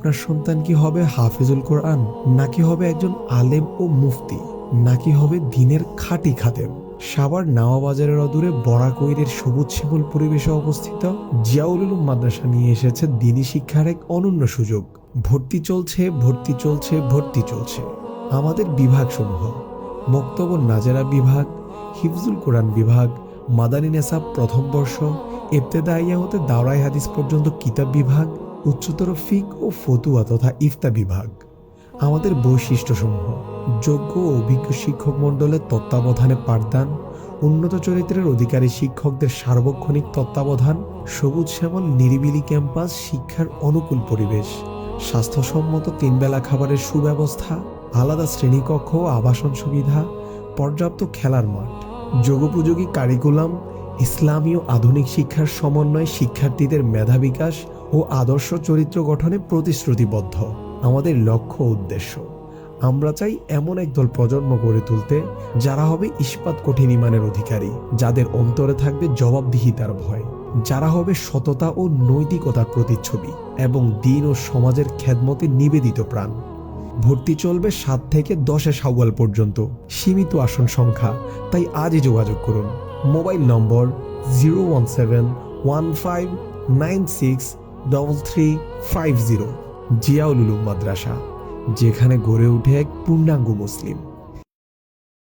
আপনার সন্তান কি হবে হাফিজুল কোরআন? নাকি হবে একজন আলেম ও মুফতি? নাকি হবে দিনের খাঁটি খাদেম? সাবার নাওয়া বাজারের অদূরে বরাকৈরের সবুজ শ্যামল পরিবেশে অবস্থিত জিয়াউল উলুম মাদ্রাসা নিয়ে এসেছে দিনী শিক্ষার এক অনন্য সুযোগ। ভর্তি চলছে ভর্তি চলছে ভর্তি চলছে। আমাদের বিভাগ বিভাগসমূহ, মক্তব নাজেরা বিভাগ, হিফজুল কোরআন বিভাগ, মাদানী নেসাব প্রথম বর্ষ, ইবতেদাইয়া হতে দাওরাই হাদিস পর্যন্ত কিতাব বিভাগ উচ্চতর ফিক ও ফতুয়া তথা ইফতা বিভাগ। আমাদের বৈশিষ্ট্যসমূহ। যোগ্য ও অভিজ্ঞ শিক্ষক মণ্ডলের তত্ত্বাবধানে পাঠদান, উন্নত চরিত্রের অধিকারী শিক্ষকদের সার্বক্ষণিক তত্ত্বাবধান, সবুজ শ্যামল নিরিবিলি ক্যাম্পাস, শিক্ষার অনুকূল পরিবেশ, স্বাস্থ্যসম্মত তিনবেলা খাবারের সুব্যবস্থা, আলাদা শ্রেণীকক্ষ ও আবাসন সুবিধা, পর্যাপ্ত খেলার মাঠ, যোগোপযোগী কারিকুলাম ইসলামী ও আধুনিক শিক্ষার সমন্বয় শিক্ষার্থীদের মেধা বিকাশ ও আদর্শ চরিত্র গঠনে প্রতিশ্রুতিবদ্ধ। আমাদের লক্ষ্য উদ্দেশ্য, আমরা চাই এমন একদল প্রজন্ম গড়ে তুলতে, যারা হবে ইস্পাত কঠিন ইমানের অধিকারী, যাদের অন্তরে থাকবে জবাবদিহিতার ভয়, যারা হবে সততা ও নৈতিকতার প্রতিচ্ছবি এবং দিন ও সমাজের খেদমতে নিবেদিত প্রাণ। ভর্তি চলবে সাত থেকে দশে সাওয়াল পর্যন্ত, সীমিত আসন সংখ্যা, তাই আজই যোগাযোগ করুন। Mobile number zero one seven one five nine six double three five zero, Ziaululoom মাদ্রাসা, যেখানে গড়ে ওঠে এক পূর্ণাঙ্গ মুসলিম।